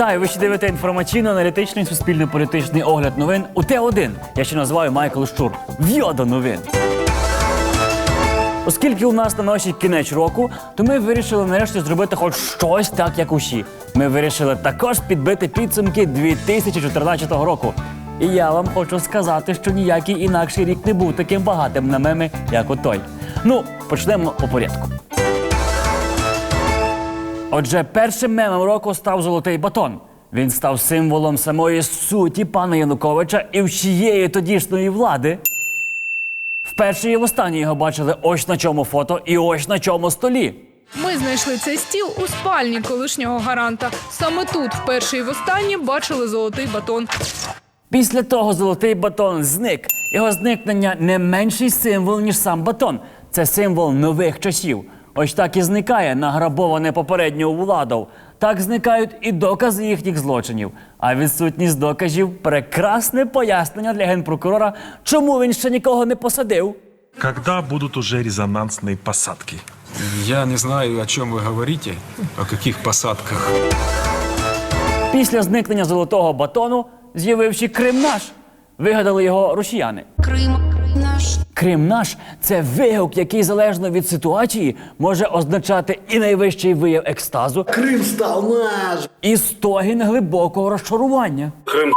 Вітаю! Ви ще дивите інформаційно-аналітичний суспільно-політичний огляд новин у Т1. Я ще називаю Майкл Щур. В'йода новин. Оскільки у нас на носі кінець року, то ми вирішили нарешті зробити хоч щось так, як усі. Ми вирішили також підбити підсумки 2014 року. І я вам хочу сказати, що ніякий інакший рік не був таким багатим на меми, як отой. Ну, почнемо по порядку. Отже, першим мемом року став золотий батон. Він став символом самої суті пана Януковича і всієї тодішньої влади. Вперше і востаннє його бачили ось на чому фото і ось на чому столі. Ми знайшли цей стіл у спальні колишнього гаранта. Саме тут вперше і востаннє бачили золотий батон. Після того золотий батон зник. Його зникнення не менший символ, ніж сам батон. Це символ нових часів. Ось так і зникає награбоване попередньою владою. Так зникають і докази їхніх злочинів. А відсутність доказів прекрасне пояснення для генпрокурора, чому він ще нікого не посадив. Когда будут уже резонансные посадки? Я не знаю, о чем вы говорите, о каких посадках. Після зникнення золотого батону з'явився Крим наш. Вигадали його росіяни. Крим. Крим наш це вигук, який залежно від ситуації може означати і найвищий вияв екстазу, Крим став наш. і стогін глибокого розчарування. Крим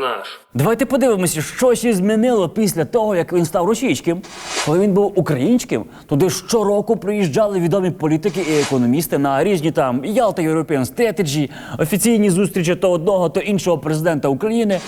наш. Давайте подивимося, що ще змінило після того, як він став російським. Коли він був українським, туди щороку приїжджали відомі політики і економісти на різні там Ялта European Strategy, офіційні зустрічі то одного, то іншого президента України.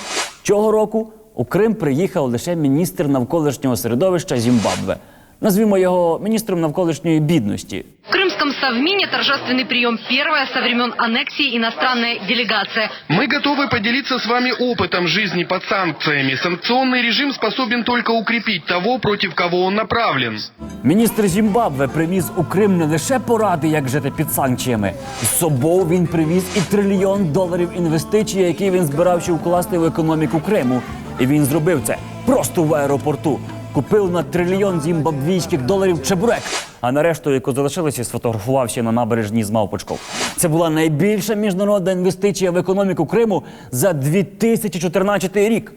Цього року у Крим приїхав лише міністр навколишнього середовища Зімбабве. Назвімо його міністром навколишньої бідності. В Крымском Совмине торжественный прием первая со времен аннексии иностранная делегация. Мы готовы поделиться с вами опытом жизни под санкциями. Санкционный режим способен только укрепить того, против кого он направлен. Міністр Зімбабве привіз у Крим не лише поради, як жити під санкціями. З собою він привіз і трильйон доларів інвестицій, які він збирався вкласти в економіку Криму. І він зробив це просто в аеропорту. Купив на трильйон зімбабвійських доларів чебурек. А на решту, яку залишилося, сфотографувався на набережній з мавпочком. Це була найбільша міжнародна інвестиція в економіку Криму за 2014 рік.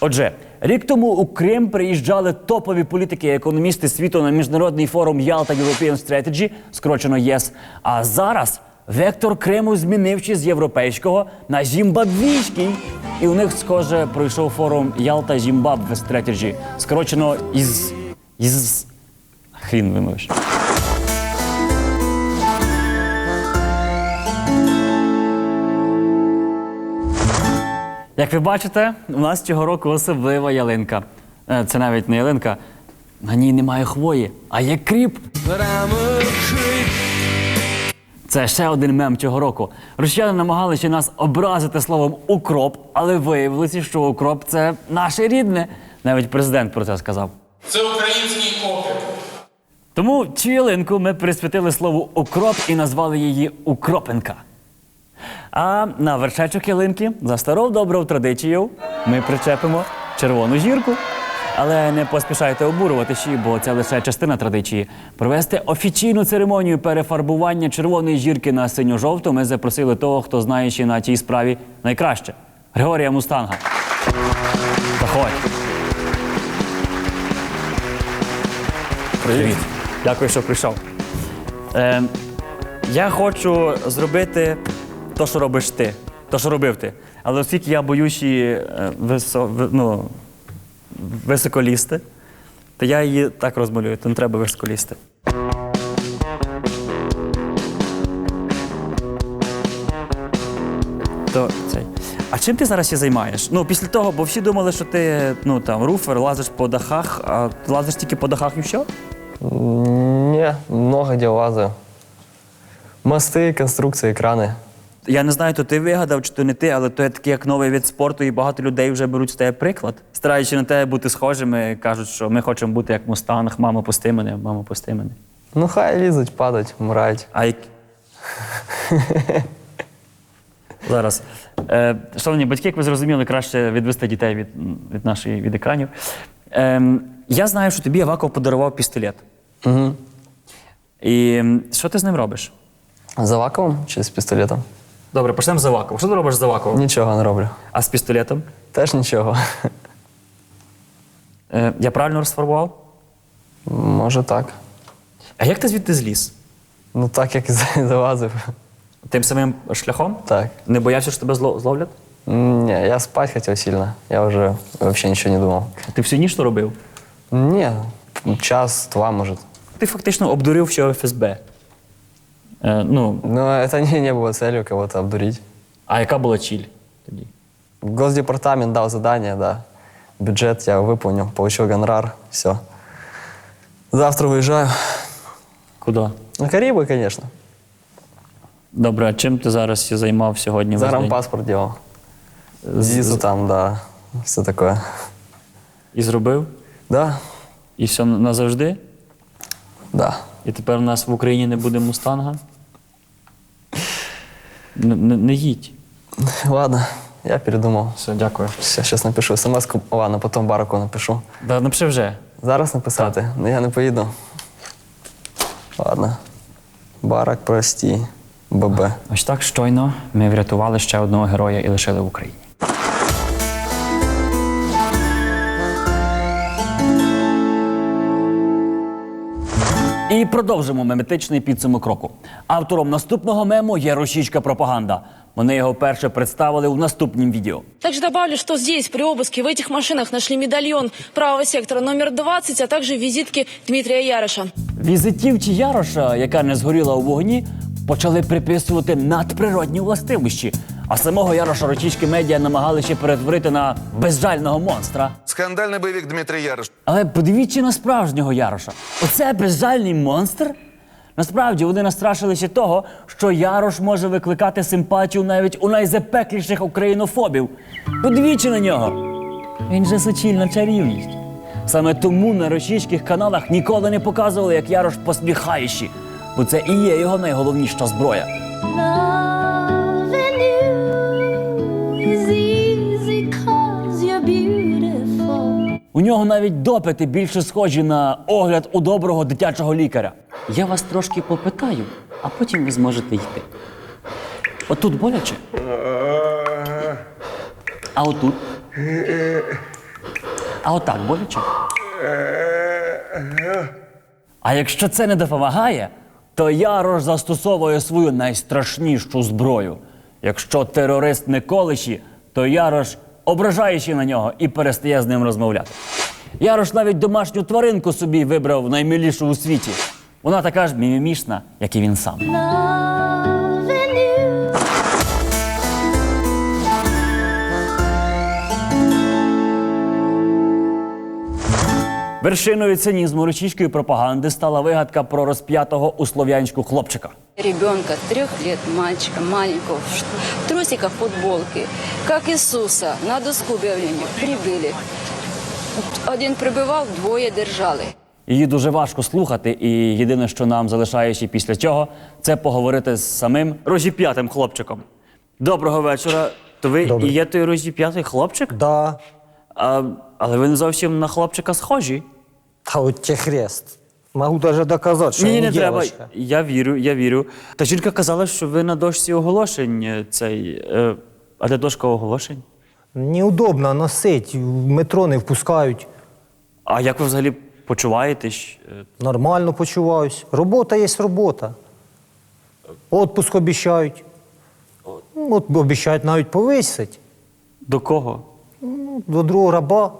Отже, рік тому у Крим приїжджали топові політики і економісти світу на міжнародний форум Ялта European Strategy, скорочено ЄС. А зараз вектор Криму змінивши з європейського на зімбабвійський. І у них, схоже, пройшов форум Ялта Зімбабве Strategy, скорочено із. із. Хрін вимовиш. Як ви бачите, у нас цього року особлива ялинка. Е, Це навіть не ялинка. На ній немає хвої, а є кріп. Це ще один мем цього року. Росіяни намагалися нас образити словом укроп, але виявилося, що укроп це наше рідне. Навіть президент про це сказав. Це український окріп. Тому цю ялинку ми присвятили слову укроп і назвали її Укропенка. А на вершечок ялинки за старою доброю традицією ми причепимо червону зірку. Але не поспішайте обурюватися, бо це лише частина традиції. Провести офіційну церемонію перефарбування червоної зірки на синьо-жовту ми запросили того, хто знає ще на цій справі найкраще Григорія Мустанга. Заходь. Привіт. Дякую, що прийшов. Е, я хочу зробити те, що робиш ти, те, що робив ти. Але оскільки я боюсь її е, висо, ви- ну, високолізти, то я її так розмалюю, то не треба високолізти. То цей. А чим ти зараз ще займаєш? Ну, після того, бо всі думали, що ти ну, там, руфер, лазиш по дахах, а ти лазиш тільки по дахах і все? Не, много дел лазаю. Мосты, конструкции, экраны. Я не знаю, то ти вигадав, чи то не ти, але то є такий як новий від спорту, і багато людей вже беруть з тебе приклад. Стараючи на тебе бути схожими, кажуть, що ми хочемо бути як Мустанг, мамо, пусти мене, мамо, пусти мене. Ну, хай лизать, падать, мрать. А як... Зараз. Е, шановні батьки, як ви зрозуміли, краще відвести дітей від, від нашої від екранів. Ем, я знаю, що тобі Аваков подарував пістолет. Угу. І що ти з ним робиш? За вакуум, через пистолетом. Добре, почнемо з Авакова. Що ти робиш з Аваковом? Нічого не роблю. А з пістолетом? Теж нічого. Е, я правильно розфарбував? Може так. А як ти звідти зліз? Ну так, як і залазив. Тим самим шляхом? Так. Не боявся, що тебе зло- зловлять? Не, я спать хотел сильно. Я уже вообще ничего не думал. Ти всю ніч то робив? Не, час-два, может. Ти фактично обдурив всього ФСБ. Е, ну, Но это не, не было целью кого-то обдурить. а яка була ціль тоді? Госдепартамент дал задание, да. Бюджет я выполнил, получил гонорар, все. Завтра выезжаю. Куди? На Карибы, конечно. Добре, а чим ти зараз займав сьогодні? весь день? Загранпаспорт делал. Визу там, да. Все такое. І зробив? Да, І все назавжди? да. І тепер у нас в Україні не буде мустанга? Не, не, не їдь. Ладно, я передумал. Все, дякую. Все, сейчас напишу смс -ку. Ладно, потом Бараку напишу. Да, напиши вже. Зараз написати? Ну я не поїду. Ладно. Барак, прості. ББ. Ось так щойно ми врятували ще одного героя і лишили в Україні. І продовжимо меметичний підсумок року. Автором наступного мему є російська пропаганда. Вони його перше представили у наступнім відео. Также добавлю, что здесь при обыске в этих машинах нашли медальон правого сектора номер 20, а также визитки Дмитрия Яроша. Візитівці Яроша, яка не згоріла у вогні, почали приписувати надприродні властивості. А самого Яроша російські медіа намагалися перетворити на безжального монстра. Скандальный боевик Дмитрий Ярош. Але подивіться на справжнього Яроша. Оце безжальний монстр. Насправді вони настрашилися того, що Ярош може викликати симпатію навіть у найзапекліших українофобів. Подивіться на нього. Він же суцільна чарівність. Саме тому на російських каналах ніколи не показували, як Ярош посміхаючи, бо це і є його найголовніша зброя. У нього навіть допити більше схожі на огляд у доброго дитячого лікаря. Я вас трошки попитаю, а потім ви зможете йти. Отут боляче. А отут. А отак боляче. А якщо це не допомагає, то Ярош застосовує свою найстрашнішу зброю. Якщо терорист не колиші, то Ярош ображаючи на нього і перестає з ним розмовляти. Ярош навіть домашню тваринку собі вибрав наймилішу у світі. Вона така ж мімімішна, як і він сам. Вершиною цинізму російської пропаганди стала вигадка про розп'ятого у слов'янську хлопчика. Ребенка трех лет, мальчика маленького, в ш- в трусиках, футболке, как Иисуса, на доску объявления прибыли. Один прибывал, двое держали. Її дуже важко слухати, і єдине, що нам залишається після цього, це поговорити з самим розіп'ятим хлопчиком. Доброго вечора. То ви і є той розіп'ятий хлопчик? Да, А, але ви не зовсім на хлопчика схожі. а вот тебе хрест. Могу даже доказать, что Ні, я не треба. Я вірю, я вірю. Та жінка казала, що ви на дошці оголошень е, цей. Е, а де дошка оголошень? Неудобно носить, в метро не впускають. А як ви взагалі почуваєтесь? Е, Нормально почуваюсь. Робота є робота. Отпуск обіцяють. Ну, От обіцяють навіть повисить. До кого? До другого раба.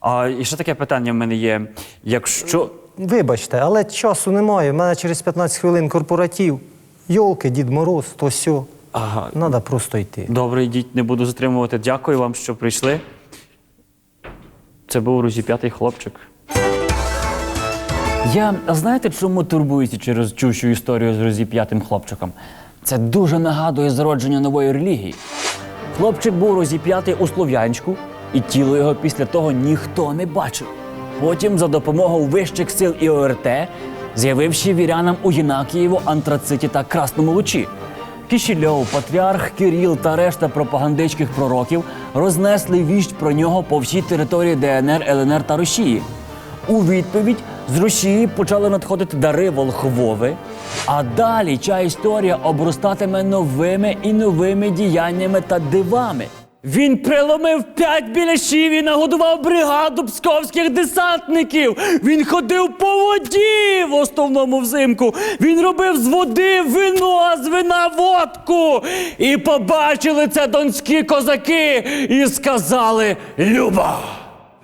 А і ще таке питання в мене є. Якщо. Вибачте, але часу немає. У мене через 15 хвилин корпоратив. Йолки, Дід Мороз, то сьо. Ага, Треба просто йти. Добре, йдіть, не буду затримувати. Дякую вам, що прийшли. Це був розіп'ятий хлопчик. Я а знаєте, чому турбуюся через чущу історію з розіп'ятим хлопчиком? Це дуже нагадує зародження нової релігії. Хлопчик був розіп'ятий у Слов'янську, і тіло його після того ніхто не бачив. Потім, за допомогою вищих сил і ОРТ, з'явивши вірянам у Єнакієву, Антрациті та Красному Лучі. Кішільов, патріарх Кирил та решта пропагандистських пророків рознесли вість про нього по всій території ДНР, ЛНР та Росії. У відповідь З Росії почали надходити дари Волховови, а далі ця історія обростатиме новими і новими діяннями та дивами. Він приломив п'ять біляшів і нагодував бригаду псковських десантників. Він ходив по воді в основному взимку. Він робив з води вино, а з вина водку. І побачили це донські козаки і сказали Люба!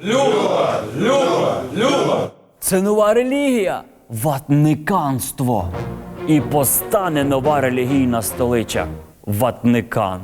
Люба! Люба! Люба! Це нова релігія ватниканство. І постане нова релігійна столиця Ватникан.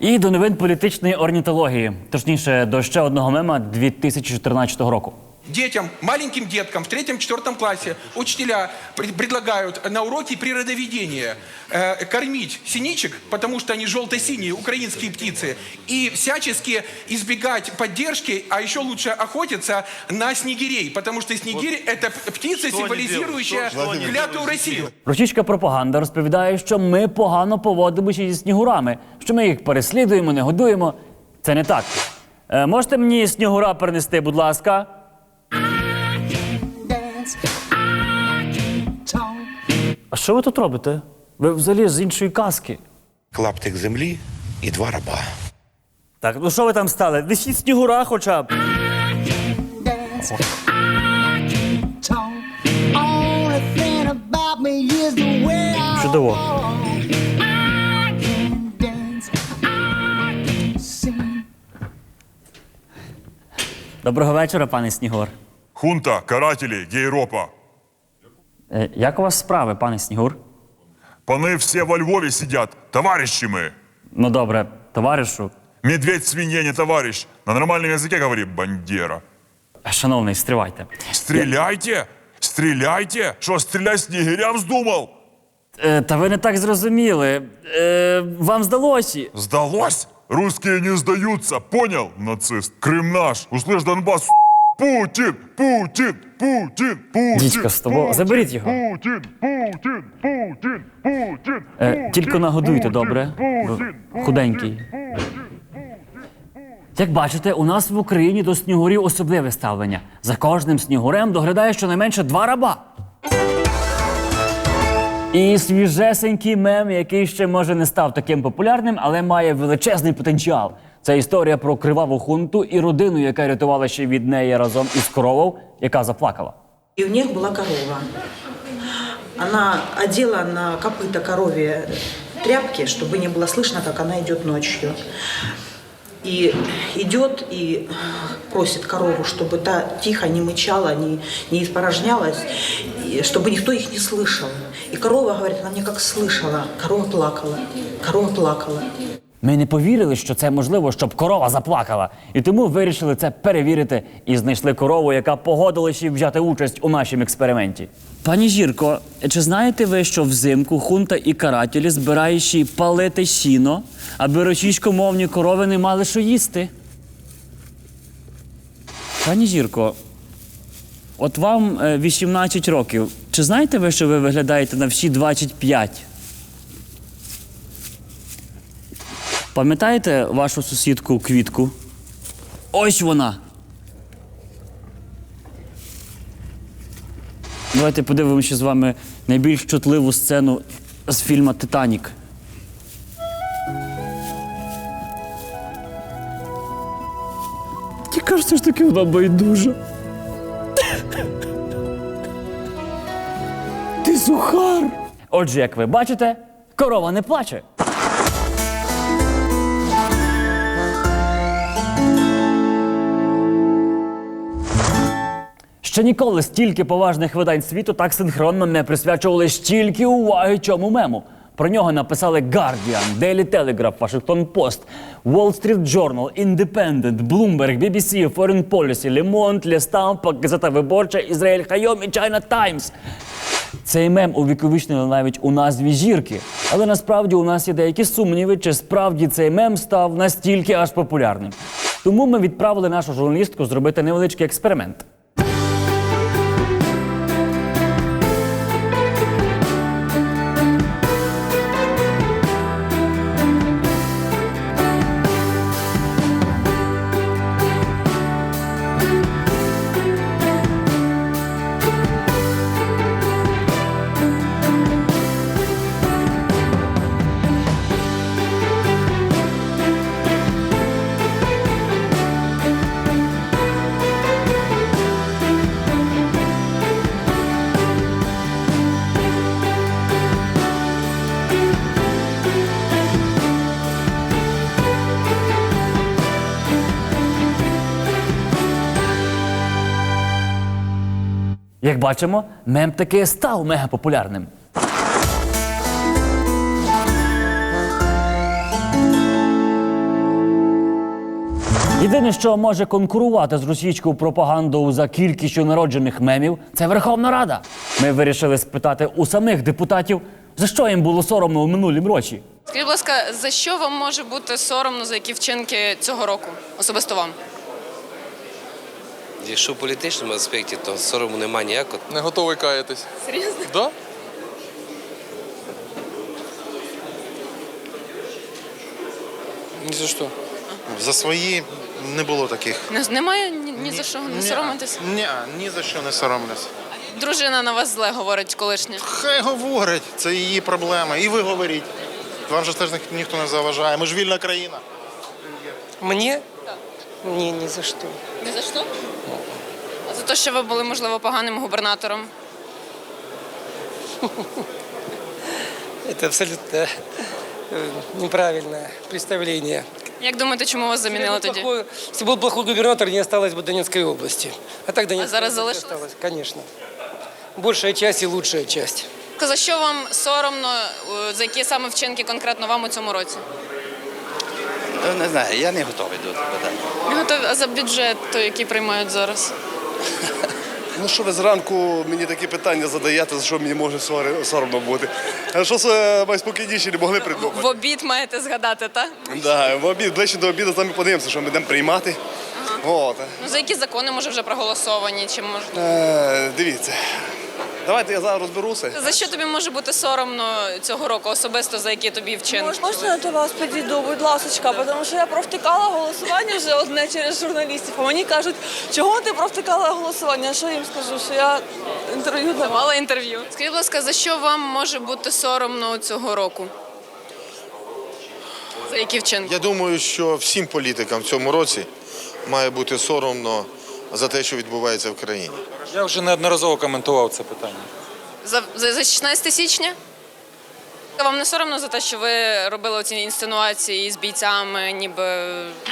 І до новин політичної орнітології, точніше, до ще одного мема 2014 року Детям, маленьким деткам в третьем-четвертом классе учителя пред- предлагают на уроке природоведения э, кормить синичек, потому что они желто-синие, украинские птицы, и всячески избегать поддержки, а еще лучше охотиться на снегирей, потому что снегирь это п- птица, символизирующая клятую Россию. Російська пропаганда розповідає, що ми погано поводимося зі снігурами, що ми їх переслідуємо, не годуємо. Це не так. Е, можете мені снігура принести, будь ласка? А що ви тут робите? Ви взагалі з іншої казки. Клаптик землі і два раба. Так, ну що ви там стали? Висіть снігура хоча б. Чудово. Доброго вечора, пане Снігур. Хунта, карателі, гейропа. Е, Як у вас справи, пане Снігур? Пани всі во Львові сидять, товариші ми. Ну добре, товаришу. Медведь свинья не товарищ. На нормальном языке говори бандера. Шановний, стривайте. Стреляйте! Стреляйте! Что, стрелять снегирям вздумал? Е, та ви не так зрозуміли. Е, вам здалося. Сдалось? Русские не сдаются, понял, нацист? Крым наш, услышь Донбасс, Путин, Путин, Путин, Путин. Дідько з тобою, заберіть його. Путин, Путин, Путин, Путин. Е, тільки нагодуйте, добре? Бо Худенький. Як бачите, у нас в Україні до снігурів особливе ставлення. За кожним снігурем доглядає щонайменше два раба. І свіжесенький мем, який ще може не став таким популярним, але має величезний потенціал. Це історія про криваву хунту і родину, яка рятувала ще від неї разом із коровою, яка заплакала. И у них была корова. Она одела на копыта корове тряпки, чтобы не было слышно, как она идет ночью. И идет и просит корову, чтобы та тихо не мычала, не, не испорожнялась, и чтобы никто их не слышал. И корова, говорит, она мне как слышала. Корова плакала, корова плакала. Ми не повірили, що це можливо, щоб корова заплакала, і тому вирішили це перевірити і знайшли корову, яка погодилася взяти участь у нашому експерименті. Пані Жірко, чи знаєте ви, що взимку хунта і карателі збираючи палити сіно, аби російськомовні корови не мали що їсти? Пані Жірко, от вам е, 18 років. Чи знаєте ви, що ви виглядаєте на всі 25? Пам'ятаєте вашу сусідку квітку? Ось вона. Давайте подивимося з вами найбільш чутливу сцену з фільму Титанік. Мені кажеться, ж таки вона байдужа. Ти сухар. Отже, як ви бачите, корова не плаче. Ще ніколи стільки поважних видань світу так синхронно не присвячували стільки уваги цьому мему. Про нього написали Guardian, Daily Telegraph, Washington Post, Wall Street Journal, Independent, Bloomberg, BBC, Foreign Policy, Le Monde, Le Stampa, Газета Виборча, Ізраїль Хайом і China Times. Цей мем увіковічнили навіть у назві зірки. Але насправді у нас є деякі сумніви, чи справді цей мем став настільки аж популярним. Тому ми відправили нашу журналістку зробити невеличкий експеримент. Бачимо, мем таки став мегапопулярним. Єдине, що може конкурувати з російською пропагандою за кількістю народжених мемів, це Верховна Рада. Ми вирішили спитати у самих депутатів, за що їм було соромно у минулім році. Скажіть, будь ласка, за що вам може бути соромно за які вчинки цього року? Особисто вам? Якщо в політичному аспекті, то сорому немає ніякого. Не готовий каятись. Серйозно? Да? Ні за що. За свої не було таких. Не, немає ні, ні за що не соромитись? Ні, ні за що не соромлюсь. Дружина на вас зле говорить колишня. Хай говорить, це її проблема. І ви говоріть. Вам же теж ні- ніхто не заважає. Ми ж вільна країна. Мені? Ні, ні за що. Ні за що? А за те, що ви були, можливо, поганим губернатором. Це абсолютно э, неправильне представление. Як думаєте, чому вас замінили тоді? Если был плохой губернатор, не осталось бы Донецкой области. А так Донецкая зараз область залишилась? осталась, конечно. Большая часть и лучшая часть. За що вам соромно, е, за які саме вчинки конкретно вам у цьому році? Не знаю, я не готовий до цього питання. Не готові, а за бюджет, той, який приймають зараз? Ну що ви зранку мені такі питання задаєте, за що мені може сори- соромно бути? А що це найспокійніше не могли придумати? В обід маєте згадати, так? Да, в обід, ближче до обіду самі подивимося, що ми будемо приймати. От. Ну за які закони може вже проголосовані? Чи може Е, дивіться. Давайте я зараз розберуся. за що тобі може бути соромно цього року, особисто за які тобі вчинки? Можна я до вас підійду, будь ласочка, тому що я провтикала голосування вже одне через журналістів. А мені кажуть, чого ти провтикала голосування? Що їм скажу? Що я інтерв'ю давала? Давала інтерв'ю. Скажіть, будь ласка, за що вам може бути соромно цього року? За які вчинки? Я думаю, що всім політикам в цьому році має бути соромно за те, що відбувається в країні. Я вже неодноразово коментував це питання. За, за, за 16 січня? Вам не соромно за те, що ви робили ці інсценуації з бійцями, ніби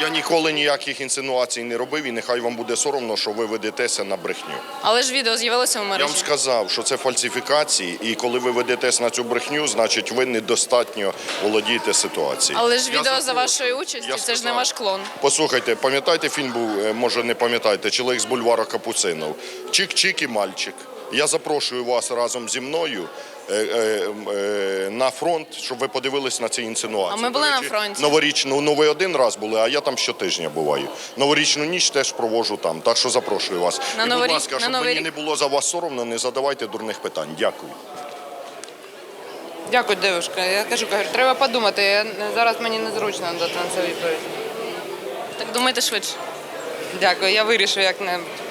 Я ніколи ніяких інсинуацій не робив, і нехай вам буде соромно, що ви ведетеся на брехню. але ж відео з'явилося в Я мережі. вам сказав, що це фальсифікації, і коли ви ведетесь на цю брехню, значить ви недостатньо володієте ситуацією. Але ж Я відео за участі, Я це ж не ваш клон. Послухайте, пам'ятаєте, фільм був, е, може не пам'ятаєте, чоловік з бульвара Капуцинов. Чик-чик і мальчик. Я запрошую вас разом зі мною е, е, е, на фронт, щоб ви подивились на ці інсинуації. А ми були До на речі, фронті. Новорічну, ну ви один раз були, а я там щотижня буваю. Новорічну ніч теж провожу там, так що запрошую вас. На і, Новий будь ласка, на щоб Новий мені рік? не було за вас соромно, не задавайте дурних питань. Дякую. Дякую, девушка. Я кажу, кажу, треба подумати. Я, зараз мені незручно дати на це відповідь. Так думайте швидше. Дякую, я вирішу як-небудь.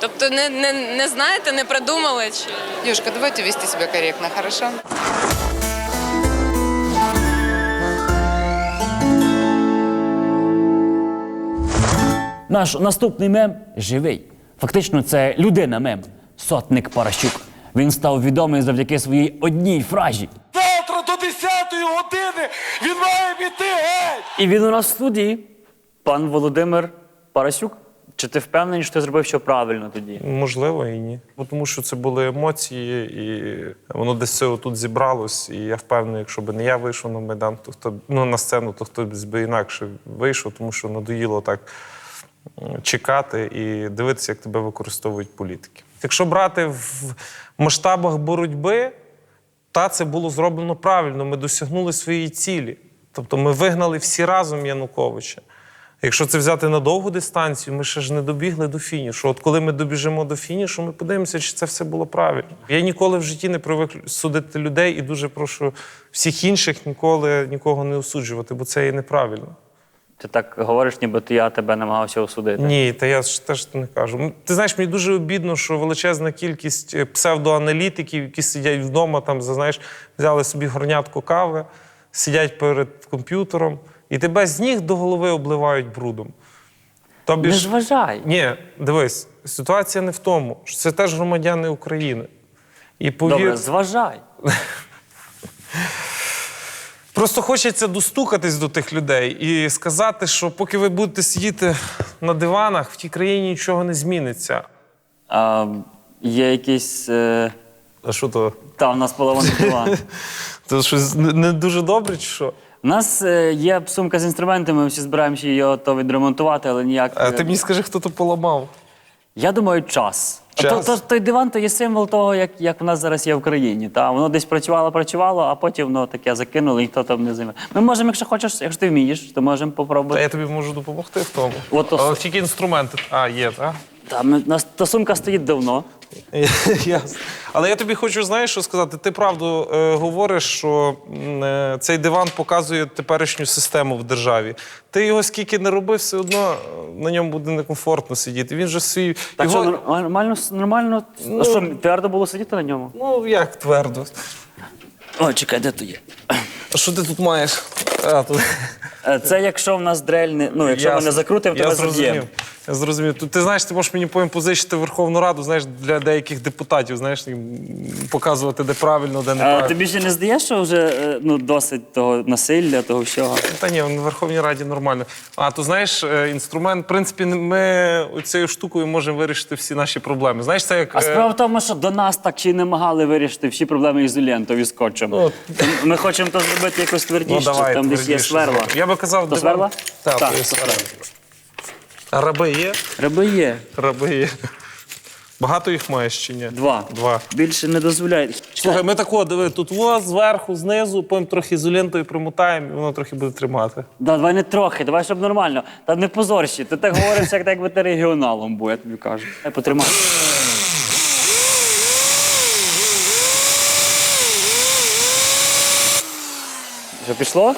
Тобто не, не, не знаєте, не придумали? Чи... Девушка, давайте вести себя корректно, хорошо? Наш наступний мем живий. Фактично, це людина мем. Сотник Паращук. Він став відомий завдяки своїй одній фразі. Завтра до 10-ї години він має піти геть! І він у нас в студії. Пан Володимир Парасюк. Чи ти впевнений, що ти зробив що правильно тоді? Можливо, і ні. Бо тому що це були емоції, і воно десь все тут зібралось. І я впевнений, якщо б не я вийшов на майдан, то хто ну, на сцену, то хтось би інакше вийшов, тому що надоїло так чекати і дивитися, як тебе використовують політики. Якщо брати в масштабах боротьби, та це було зроблено правильно. Ми досягнули своєї цілі. Тобто ми вигнали всі разом Януковича. Якщо це взяти на довгу дистанцію, ми ще ж не добігли до фінішу. От коли ми добіжимо до фінішу, ми подивимося, чи це все було правильно. Я ніколи в житті не привик судити людей і дуже прошу всіх інших ніколи нікого не осуджувати, бо це є неправильно. Ти так говориш, ніби то я тебе намагався осудити. Ні, та я ж теж не кажу. Ти знаєш, мені дуже обідно, що величезна кількість е, псевдоаналітиків, які сидять вдома, там, знаєш, взяли собі горнятку кави, сидять перед комп'ютером, і тебе з ніг до голови обливають брудом. Тобі Не ж- зважай. Ні, дивись, ситуація не в тому, що це теж громадяни України. І повір... Добре, зважай. Просто хочеться достукатись до тих людей і сказати, що поки ви будете сидіти на диванах, в тій країні нічого не зміниться. А, Є якийсь. Е... А що то? Та, у нас поломаний диван. Це щось не, не дуже добре, чи що? У нас е, є сумка з інструментами, ми всі збираємося її то відремонтувати, але ніяк. А ти мені скажи, хто то поламав? Я думаю, час. Час. То, то, той диван то є символ того, як, як в нас зараз є в країні. Та? Воно десь працювало, працювало, а потім воно таке закинуло, і ніхто там не займе. Ми можемо, якщо хочеш, якщо ти вмієш, то можемо Та попробувати. я тобі можу допомогти в тому. От Але тільки інструменти. А, є, так? Та, ми, нас та сумка стоїть давно. Ясно. Але я тобі хочу, знаєш, що сказати. Ти правду е, говориш, що е, цей диван показує теперішню систему в державі. Ти його скільки не робив, все одно е, на ньому буде некомфортно сидіти. Він же свій. Так його... що нор- нормально, нормально. Ну- а що, твердо було сидіти на ньому? Ну, як твердо. О, чекай, де то є? А що ти тут маєш? А, тут... Е, Це якщо в нас дрель не. Ну, якщо ми Ясно. не закрутимо, то я ми зрозумів. Я зрозумів. Тут, ти знаєш, ти можеш мені потім позичити Верховну Раду, знаєш, для деяких депутатів, знаєш, їм показувати, де правильно, де А неправильно. тобі ще не здається, що вже е, ну, досить того насилля, того всього? Та ні, в Верховній Раді нормально. А то знаєш, е, інструмент, в принципі, ми цією штукою можемо вирішити всі наші проблеми. Знаєш, це як. А е, справа в тому, що до нас так чи не могли вирішити всі проблеми ізолентою і скотчем. Ну, Ми хочемо то зробити якось твердіше, Ну, давай, там десь є твердіше сверла. Я би казав, То диван- сверла? Так, Так, то сверла. А раби є? Раби є. Раби є. Багато їх маєш чи ні? Два. Два. Більше не дозволяють. Слухай, ми тако, диви, тут во, зверху, знизу, потім трохи ізолентою примотаємо, і воно трохи буде тримати. Да, давай не трохи, давай, щоб нормально. Та не позорщі. Ти так говориш, як якби ти регіоналом був, я тобі кажу. Дай потримай. Що пішло?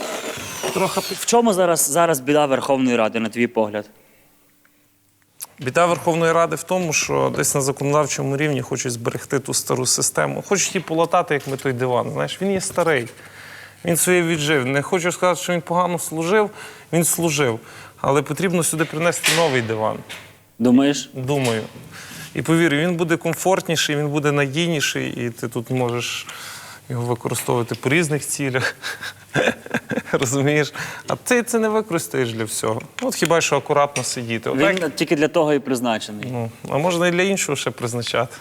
Трохи В чому зараз, зараз біда Верховної Ради, на твій погляд? Біда Верховної Ради в тому, що десь на законодавчому рівні хочуть зберегти ту стару систему. Хочуть її полатати, як ми той диван. Знаєш, він є старий. Він своє віджив. Не хочу сказати, що він погано служив, він служив. Але потрібно сюди принести новий диван. Думаєш? Думаю. І повір, він буде комфортніший, він буде надійніший, і ти тут можеш його використовувати по різних цілях. Розумієш? А ти це не використаєш для всього. От хіба що акуратно сидіти. Отак, тільки для того і призначений. ну, а можна і для іншого ще призначати.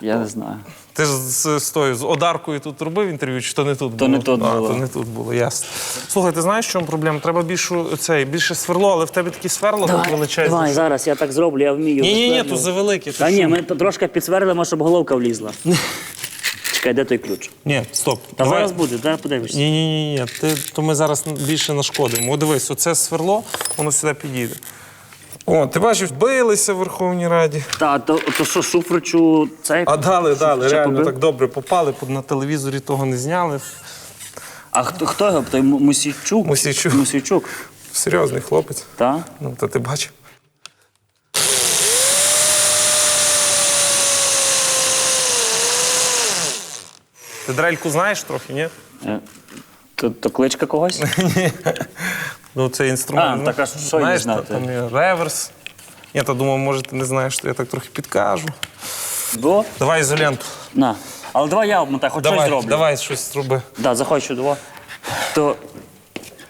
Я не знаю. Ти ж з, з тою з Одаркою тут робив інтерв'ю, чи то не тут То було? не тут а, було. То не тут було, ясно. Слухай, ти знаєш, в чому проблема? Треба більшу, цей, більше сверло, але в тебе такі сверла тут величезні. давай, зараз я так зроблю, я вмію. Ні, ні, ні, тут завеликі. Та ні, ми то трошки підсверлимо, щоб головка влізла. Чекай, де той ключ? Ні, стоп. Та зараз буде, зараз подивишся. Ні, ні, ні, ні. Ти, то ми зараз більше нашкодимо. О, дивись, оце сверло, воно сюди підійде. О, ти бачиш, билися в Верховній Раді. Та, то, то що, Шуфричу, цей... А дали, дали, Ще реально побив? так добре попали, по- на телевізорі того не зняли. А хто, хто його? Той Мусійчук? Мусійчук. Мусійчук. Серйозний хлопець. Так? Ну, то ти бачив. Ти дрельку знаєш трохи, ні? Е, То, то кличка когось? Ну, це інструмент. А, ну, так, а що її знаєш, знати? Там є реверс. Я то думав, може, ти не знаєш, то я так трохи підкажу. Бо? Давай ізоленту. На. Але давай я обмотаю, хоч щось Давай, зроблю. давай щось зроби. Да, заходь два. То...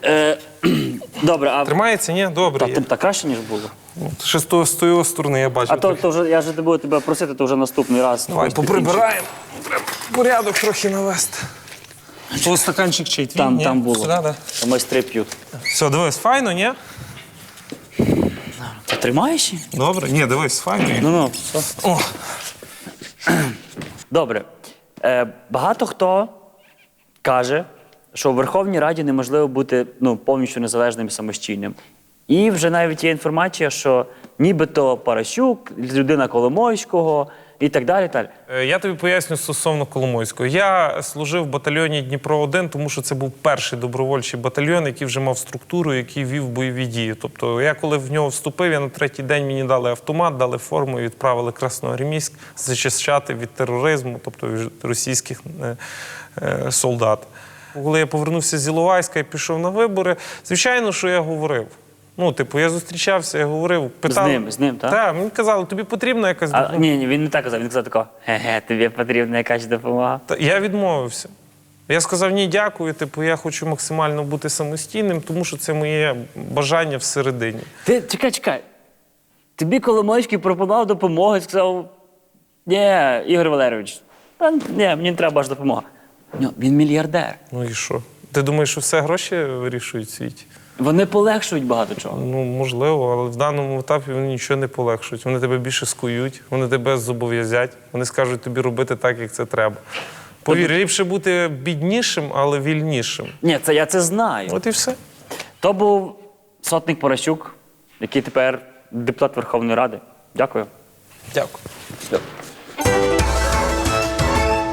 Е, добре, а... Тримається, ні? Добре. Та, є. тут так краще, ніж було. Ну, Ще з того- з тої сторони я бачу. А то, то вже, я вже буду тебе просити, то вже наступний раз. Давай Хоч поприбираємо. Треба порядок трохи навести. Ось стаканчик чий твій? Там, Ні? там було. Сюди, да? Там майстри п'ють. Все, дивись, файно, ні? Ти тримаєш? її? Добре. Ні, дивись, файно. Ну, ну, все. О, Добре. Е, багато хто каже, що в Верховній Раді неможливо бути ну, повністю незалежним і самостійним. І вже навіть є інформація, що нібито Паращук, людина Коломойського і так далі. далі. Е, Я тобі поясню стосовно Коломойського. Я служив в батальйоні Дніпро 1 тому що це був перший добровольчий батальйон, який вже мав структуру, який вів бойові дії. Тобто, я коли в нього вступив, я на третій день мені дали автомат, дали форму і відправили Красноармійськ зачищати від тероризму, тобто від російських е, е, солдат. Коли я повернувся з Іловайська і пішов на вибори, звичайно, що я говорив. Ну, типу, я зустрічався, я говорив, питав. З ним, з ним, так? Так, мені казали, тобі потрібна якась А, допомога. ні, ні, він не так казав, він казав такого, ге-ге, тобі потрібна якась допомога. Та я відмовився. Я сказав, ні, дякую. Типу, я хочу максимально бути самостійним, тому що це моє бажання всередині. Ти чекай, чекай. Тобі Коломойський пропонував допомогу, сказав, Ні, Ігор Валерійович, та ні, мені не треба ваша допомога. Ну, він мільярдер. Ну і що? Ти думаєш, що все гроші вирішують в світі? Вони полегшують багато чого. Ну, можливо, але в даному етапі вони нічого не полегшують. Вони тебе більше скують, вони тебе зобов'язять, вони скажуть тобі робити так, як це треба. Повір, ліпше бути біднішим, але вільнішим. Ні, це я це знаю. От і все. То був сотник Порощук, який тепер депутат Верховної Ради. Дякую. Дякую.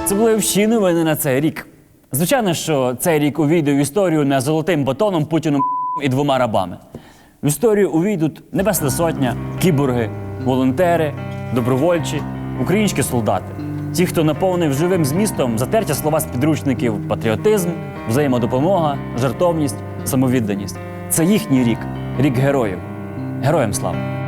Це були всі новини на цей рік. Звичайно, що цей рік увійде в історію не золотим батоном, Путіном і двома рабами. В історію увійдуть Небесна Сотня, кіборги, волонтери, добровольчі, українські солдати. Ті, хто наповнив живим змістом затерті слова з підручників патріотизм, взаємодопомога, жартовність, самовідданість. Це їхній рік, рік героїв. Героям слава!